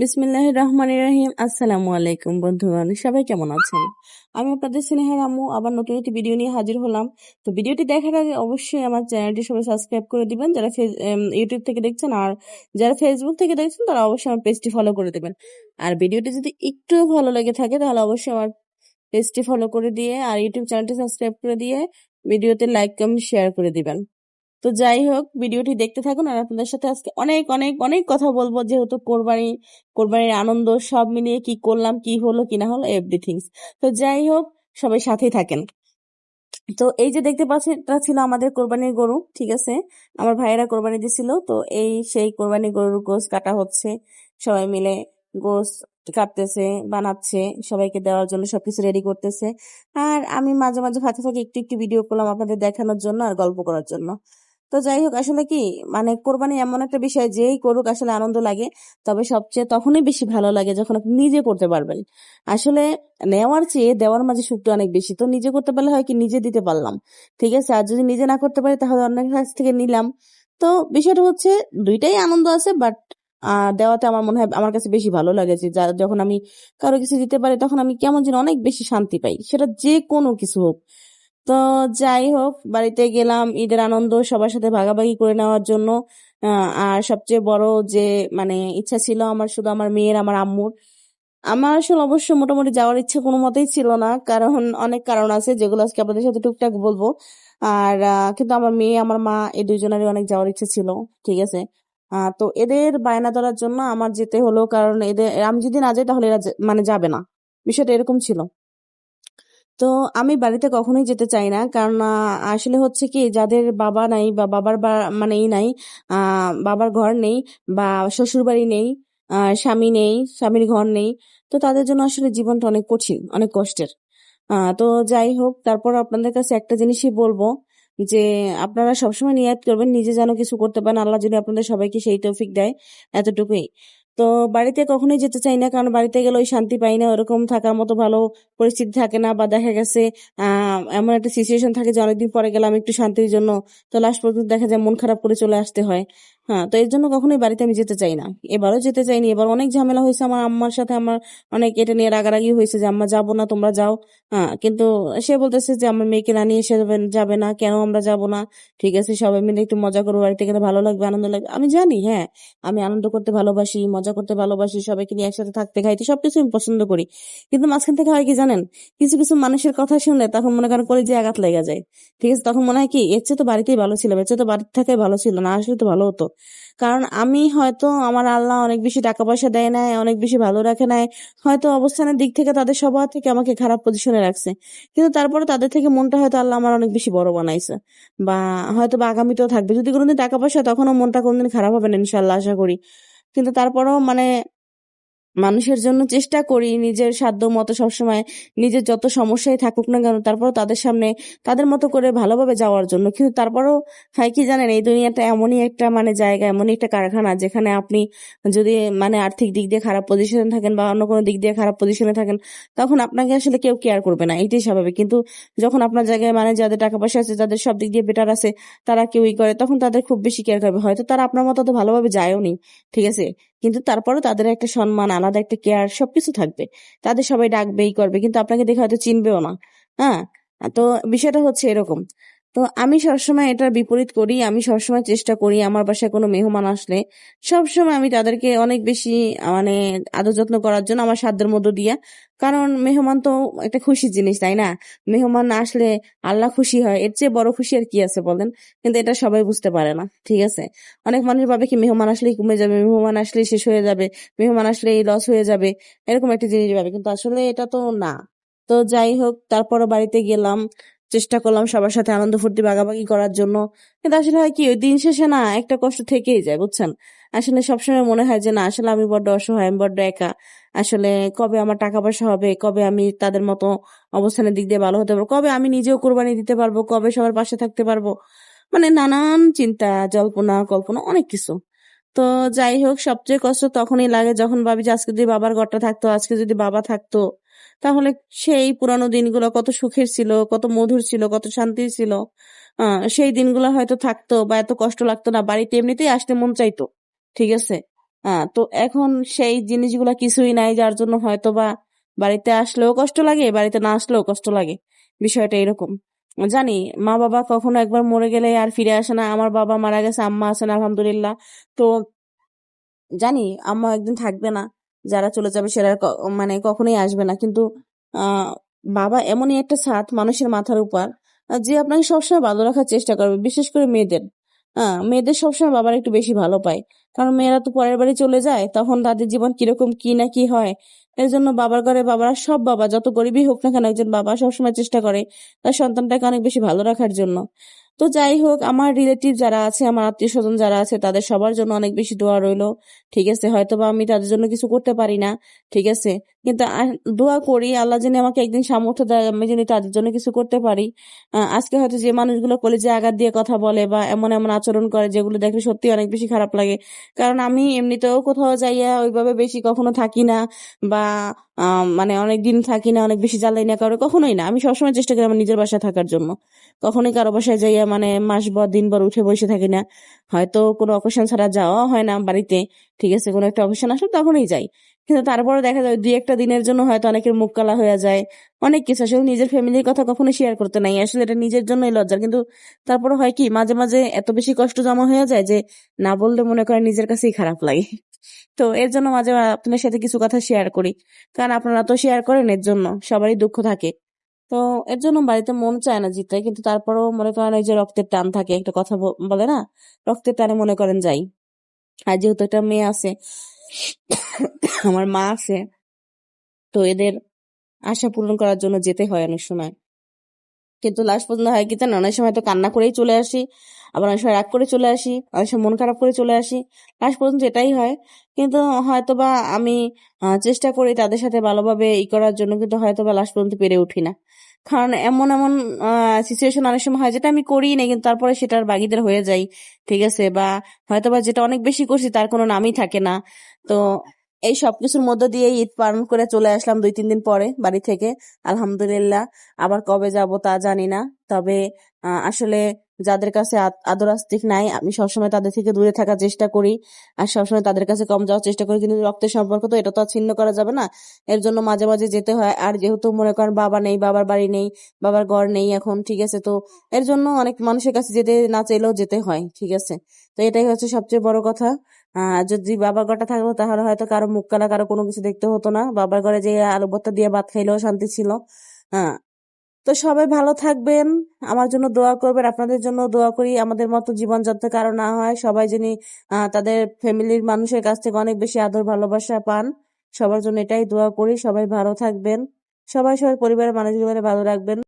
বিসমিল্লাহ রহমান রহিম। আসসালামু আলাইকুম বন্ধুগণ, সবাই কেমন আছেন? আমি আপনাদের স্নেহের আম্মু আবার নতুন একটি ভিডিও নিয়ে হাজির হলাম। তো ভিডিওটি দেখার আগে অবশ্যই আমার চ্যানেলটি সবাই সাবস্ক্রাইব করে দিবেন, যারা ইউটিউব থেকে দেখছেন আর যারা ফেসবুক থেকে দেখছেন, তারা অবশ্যই আমার পেজটি ফলো করে দেবেন। আর ভিডিওটি যদি একটু ভালো লেগে থাকে, তাহলে অবশ্যই আমার পেজটি ফলো করে দিয়ে আর ইউটিউব চ্যানেলটি সাবস্ক্রাইব করে দিয়ে ভিডিওতে লাইক, কমেন্ট, শেয়ার করে দিবেন। তো যাই হোক, ভিডিওটি দেখতে থাকুন আর আপনাদের সাথে আজকে অনেক অনেক অনেক কথা বলব যেহেতু কোরবানি, কোরবানির আনন্দ সব মিলিয়ে কি করলাম, কি হলো, কি না হলো এভরিথিংস তো যাই হোক, সবাই সাথেই থাকেন। তো এই যে দেখতে পাচ্ছেন এটা ছিল আমাদের কোরবানির গরু, ঠিক আছে? আমার ভাইয়েরা কোরবানি দিছিল, তো এই সেই কোরবানি গরুর গোস কাটা হচ্ছে। সবাই মিলে গোস কাটতেছে, বানাচ্ছে, সবাইকে দেওয়ার জন্য সবকিছু রেডি করতেছে। আর আমি মাঝে মাঝে ফাঁকে ফাঁকে একটু একটু ভিডিও করলাম আপনাদের দেখানোর জন্য আর গল্প করার জন্য। তো যাই হোক, আসলে কি মানে কোরবানি এমন একটা বিষয় যেই করুক আসলে আনন্দ লাগে, তবে সবচেয়ে তখনই বেশি ভালো লাগে যখন আপনি নিজে করতে পারবেন। আসলে নেওয়ার চেয়ে দেওয়ার মাঝে সুখটা অনেক বেশি, তো নিজে করতে পারলে হয় কি, নিজে দিতে পারলাম। ঠিক আছে, আর যদি নিজে না করতে পারি তাহলে অন্যের কাছ থেকে নিলাম। তো বিষয়টা হচ্ছে দুইটাই আনন্দ আছে বাট দেওয়াতে আমার মনে হয় আমার কাছে বেশি ভালো লাগে যে, যখন আমি কারও কিছু দিতে পারি তখন আমি কেমন যেন অনেক বেশি শান্তি পাই। সেটা যে কোনো কিছু হোক তো যাই হোক, বাড়িতে গেলাম, ঈদের আনন্দ সবার সাথে ভাগাভাগি করে নেওয়ার জন্য। আর সবচেয়ে বড় যে মানে ইচ্ছা ছিল আমার, শুধু আমার মেয়ের, আমার আম্মুর। আমার আসলে অবশ্য মোটামুটি যাওয়ার ইচ্ছা কোনো মতেই ছিল না, কারণ অনেক কারণ আছে, যেগুলো আজকে আপনাদের সাথে টুকটাক বলব। আর কিন্তু আমার মেয়ে, আমার মা, এই দুইজনেরই অনেক যাওয়ার ইচ্ছে ছিল, ঠিক আছে? তো এদের বায়না ধরার জন্য আমার যেতে হলো, কারণ এদের, আমি যদি না যাই তাহলে এরা মানে যাবে না। বিষয়টা এরকম ছিল। তো আমি বাড়িতে কখনোই যেতে চাই না। কারণ আসলে হচ্ছে কি, যাদের বাবা নাই বা বাবার মানে ই নাই বাবার ঘর নেই বা শ্বশুর বাড়ি নেই স্বামী নেই, স্বামীর ঘর নেই, তো তাদের জন্য আসলে জীবনটা অনেক কঠিন, অনেক কষ্টের। তো যাই হোক, তারপর আপনাদের কাছে একটা জিনিসই বলব যে, আপনারা সবসময় নিয়াত করবেন, নিজে যেন কিছু করতে পারেন, আল্লাহ যদি আপনাদের সবাইকে সেই তৌফিক দেয়, এতটুকুই। তো বাড়িতে কখনোই যেতে চাই না, কারণ বাড়িতে গেলে ওই শান্তি পাই না, ওরকম থাকার মতো ভালো পরিস্থিতি থাকে না বা দেখা গেছে এমন একটা সিচুয়েশন থাকে যে অনেকদিন পরে গেলাম একটু শান্তির জন্য, তো লাস্ট পর্যন্ত দেখা যায় মন খারাপ করে চলে আসতে হয়। হ্যাঁ তো এর জন্য কখনোই বাড়িতে আমি যেতে চাই না। এবারও যেতে চাইনি। এবার অনেক ঝামেলা হয়েছে আমার আম্মার সাথে। আমার অনেক এটা নিয়ে রাগারাগি হয়েছে যে, আম্মা, যাব না, তোমরা যাও। হ্যাঁ কিন্তু সে বলতেছে যে, আমার মেয়েকে না নিয়ে এসে যাবে না। কেন আমরা যাব না? ঠিক আছে, সবাই মিলে একটু মজা করব। বাড়িতে গেলে ভালো লাগবে, আনন্দ লাগবে। আমি জানি হ্যাঁ আমি আনন্দ করতে ভালোবাসি, মজা করতে ভালোবাসি, সবাইকে নিয়ে একসাথে থাকতে খাইতে সবকিছু আমি পছন্দ করি। কিন্তু মাঝখান থেকে হয় কি জানেন, কিছু কিছু মানুষের কথা শুনলে তখন মনে করেন করে যে আঘাত লেগে যায়। ঠিক আছে, তখন মনে হয় কি, এর চেয়ে তো বাড়িতেই ভালো ছিল এর চেয়ে তো বাড়িতে থাকাই ভালো ছিল না, আসলে তো ভালো হতো। কারণ আমি হয়তো আমার আল্লাহ অনেক বেশি টাকা পয়সা দেয় নাই, অনেক বেশি ভালো রাখে নাই। হয়তো অবস্থানের দিক থেকে তাদের সবার থেকে আমাকে খারাপ পজিশনে রাখছে। কিন্তু তারপরে তাদের থেকে মনটা হয়তো আল্লাহ আমার অনেক বেশি বড় বানাইছে। বা হয়তো বা আগামীতেও থাকবে। যদি কোনোদিন টাকা পয়সা তখনও মনটা কোনোদিন খারাপ হবে না ইনশাল্লাহ আশা করি। কিন্তু তারপরেও মানে মানুষের জন্য চেষ্টা করি নিজের সাধ্য মতো সবসময় নিজের যত সমস্যায় থাকুক না কেন, তারপরও তাদের সামনে তাদের মতো করে ভালোভাবে যাওয়ার জন্য। কিন্তু তারপরেও হয় কি জানেন, এই দুনিয়াটা এমনই একটা মানে জায়গা, এমনই একটা কারখানা যেখানে আপনি যদি মানে আর্থিক দিক দিয়ে খারাপ পজিশনে থাকেন বা অন্য কোনো দিক দিয়ে খারাপ পজিশনে থাকেন, তখন আপনাকে আসলে কেউ কেয়ার করবে না এইটাই স্বাভাবিক। কিন্তু যখন আপনার জায়গায় মানে যাদের টাকা পয়সা আছে, যাদের সব দিক দিয়ে বেটার আছে, তারা কেউই করে, তখন তাদের খুব বেশি কেয়ার করবে। হয়তো তারা আপনার মতো তো ভালোভাবে যায়ও নি, ঠিক আছে? কিন্তু তারপরও তাদের একটা সম্মান, আলাদা একটা কেয়ার সবকিছু থাকবে। তাদের সবাই ডাকবেই করবে, কিন্তু আপনাকে দেখে হয়তো চিনবেও না। হ্যাঁ? তো বিষয়টা হচ্ছে এরকম। তো আমি সবসময় এটার বিপরীত করি, আমি সবসময় চেষ্টা করি আমার বাসায় কোনো মেহমান আসলে। সবসময় আমি তাদেরকে অনেক বেশি মানে আদর যত্ন করার জন্য আমার সাধ্যের মধ্য দিয়া। কারণ মেহমান তো একটা খুশির জিনিস, তাই না? মেহমান আসলে আল্লাহ খুশি হয়, এর চেয়ে বড় খুশি আর কি আছে বলেন? কিন্তু এটা সবাই বুঝতে পারে না, ঠিক আছে? অনেক মানুষ ভাবে কি মেহমান আসলেই কমে যাবে, মেহমান আসলে শেষ হয়ে যাবে, মেহমান আসলে এই লস হয়ে যাবে, এরকম একটা জিনিস ভাবে। কিন্তু আসলে এটা তো না। তো যাই হোক, তারপরও বাড়িতে গেলাম। চেষ্টা করলাম সবার সাথে আনন্দ ফুর্তি বাগাবাগি করার জন্য। কিন্তু আসলে হয় কি, ওই দিন শেষে না একটা কষ্ট থেকেই যায়, বুঝছেন? আসলে সবসময় মনে হয় যে না, আসলে আমি বড্ড অসহায়, আমি বড্ড একা। আসলে কবে আমার টাকা পয়সা হবে, কবে আমি তাদের মতো অবস্থানের দিক দিয়ে ভালো হতে পারব, কবে আমি নিজেও কোরবানি দিতে পারব, কবে সবার পাশে থাকতে পারব। মানে নানান চিন্তা, জল্পনা, কল্পনা, অনেক কিছু। তো যাই হোক, সবচেয়ে কষ্ট তখনই লাগে যখন ভাবি যে আজকে যদি বাবার ঘরটা থাকতো, আজকে যদি বাবা থাকতো তাহলে সেই পুরানো দিনগুলো কত সুখের ছিল, কত মধুর ছিল, কত শান্তির ছিল। সেই দিনগুলো হয়তো থাকতো বা এত কষ্ট লাগতো না, বাড়িতে এমনিতেই আসতে মন চাইতো, ঠিক আছে? তো এখন সেই জিনিসগুলা কিছুই নাই, যার জন্য হয়তো বা বাড়িতে আসলেও কষ্ট লাগে, বাড়িতে না আসলেও কষ্ট লাগে। বিষয়টা এরকম। জানি মা বাবা কখনো একবার মরে গেলে আর ফিরে আসে না, আমার বাবা মারা গেছে, আম্মা আছেন, আলহামদুলিল্লাহ। তো জানি, আম্মা একদিন থাকবে না। যারা চলে যাবে সেরা মানে কখনোই আসবে না। কিন্তু বাবা এমনই একটা ছাদ মানুষের মাথার উপর যে আপনাকে সবসময় ভালো রাখার চেষ্টা করবে, বিশেষ করে মেয়েদের। হ্যাঁ মেয়েদের সবসময় বাবার একটু বেশি ভালো পায়। কারণ মেয়েরা তো পরের বাড়ি চলে যায়, তখন তাদের জীবন কীরকম, কি না কি হয়। এর জন্য বাবার ঘরে বাবারা সব বাবা, যত গরিবই হোক না কেন, একজন বাবা সবসময় চেষ্টা করে তার সন্তানটাকে অনেক বেশি ভালো রাখার জন্য। তো যাই হোক, আমার রিলেটিভ যারা আছে, আমার আত্মীয় স্বজন যারা আছে, তাদের সবার জন্য অনেক বেশি দোয়া রইল। ঠিক আছে হয়তো বা আমি তাদের জন্য কিছু করতে পারি না। ঠিক আছে কিন্তু দোয়া করি, আল্লাহ যেন আমাকে একদিন সামর্থ্য দেয়, আমি যেন তাদের জন্য কিছু করতে পারি। আজকে হয়তো যে মানুষগুলো কলেজে আঘাত দিয়ে কথা বলে বা এমন এমন আচরণ করে যেগুলো দেখলে সত্যি অনেক বেশি খারাপ লাগে। কারণ আমি এমনিতেও কোথাও যাইয়া ওইভাবে বেশি কখনো থাকি না বা মানে অনেক দিন থাকি না, অনেক বেশি জ্বালাই না কারও, কখনোই না। আমি সবসময় চেষ্টা করি আমার নিজের বাসায় থাকার জন্য। কখনোই কারও বাসায় যাইয়া মানে মাস ভর দিন ভর উঠে বসে থাকি না। হয়তো কোনো অকেশন ছাড়া যাওয়া হয় না বাড়িতে, ঠিক আছে, কোনো একটা অকেশন আসলে তখনই যাই। কিন্তু তারপরে দেখা যায় দুই একটা দিনের জন্য হয়তো অনেকের মুখ কালা হয়ে যায়, অনেক কিছু আসলে নিজের ফ্যামিলির কথা কখনো শেয়ার করতে নাই। আসলে এটা নিজের জন্যই লজ্জার। কিন্তু তারপরে হয় কি, মাঝে মাঝে এত বেশি কষ্ট জমা হয়ে যায় যে না বললে মনে করে নিজের কাছেই খারাপ লাগে। তো এর জন্য মাঝে মাঝে আপনার সাথে কিছু কথা শেয়ার করি। কারণ আপনারা তো শেয়ার করেন এর জন্য, সবারই দুঃখ থাকে। তো এর জন্য বাড়িতে মন চায় না জিতে কিন্তু তারপরেও মনে করেন এই যে রক্তের টান থাকে, একটা কথা বলে না? রক্তের টানে মনে করেন যাই। আর যেহেতু একটা মেয়ে আছে, আমার মা আছে, তো এদের আশা পূরণ করার জন্য যেতে হয় অনেক সময়। কিন্তু লাস্ট পর্যন্ত হয় কি জানেন? অনেক সময় তো কান্না করেই চলে আসি, আবার অনেক সময় রাগ করে চলে আসি, অনেক সময় মন খারাপ করে চলে আসি। লাস্ট পর্যন্ত এটাই হয়। কিন্তু হয়তো বা আমি চেষ্টা করি তাদের সাথে ভালোভাবে ই করার জন্য, কিন্তু হয়তো বা লাস্ট পর্যন্ত পেরে উঠি না। কারণ এমন এমন সিচুয়েশন অনেক সময় হয় যেটা আমি করি না কিন্তু তারপরে সেটার বাগিদের হয়ে যাই ঠিক আছে? বা হয়তো বা যেটা অনেক বেশি করছি তার কোনো নামই থাকে না। তো এই সবকিছুর মধ্য দিয়ে ঈদ পালন করে চলে আসলাম দুই, তিন দিন পরে বাড়ি থেকে। আলহামদুলিল্লাহ। আবার কবে যাব তা জানি না। তবে আসলে যাদের কাছে আদ- আদর আস্তিক নাই, আমি সবসময় তাদের থেকে দূরে থাকার চেষ্টা করি। আর সবসময় তাদের কাছে কম যাওয়ার চেষ্টা করি, কিন্তু রক্তের সম্পর্ক তো এটা তো আর ছিন্ন করা যাবে না। এর জন্য মাঝে মাঝে যেতে হয়। আর যেহেতু মনে করেন বাবা নেই, বাবার বাড়ি নেই, বাবার ঘর নেই এখন, ঠিক আছে? তো এর জন্য অনেক মানুষের কাছে যেতে না চাইলেও যেতে হয়, ঠিক আছে? তো এটাই হচ্ছে সবচেয়ে বড় কথা। যদি বাবার ঘরটা থাকতো, তাহলে হয়তো কারও মুখ কালা কারও কোনো কিছু দেখতে হতো না। বাবার ঘরে যে আলু ভর্তা দিয়ে ভাত খাইলেও শান্তি ছিল। হ্যাঁ তো সবাই ভালো থাকবেন। আমার জন্য দোয়া করবেন, আপনাদের জন্য দোয়া করি। আমাদের মতো জীবনযাত্রা যাতে কারও না হয়। সবাই যিনি তাদের ফ্যামিলির মানুষের কাছ থেকে অনেক বেশি আদর, ভালোবাসা পান, সবার জন্য এটাই দোয়া করি। সবাই ভালো থাকবেন। সবাই সবার পরিবারের মানুষগুলো ভালো রাখবেন।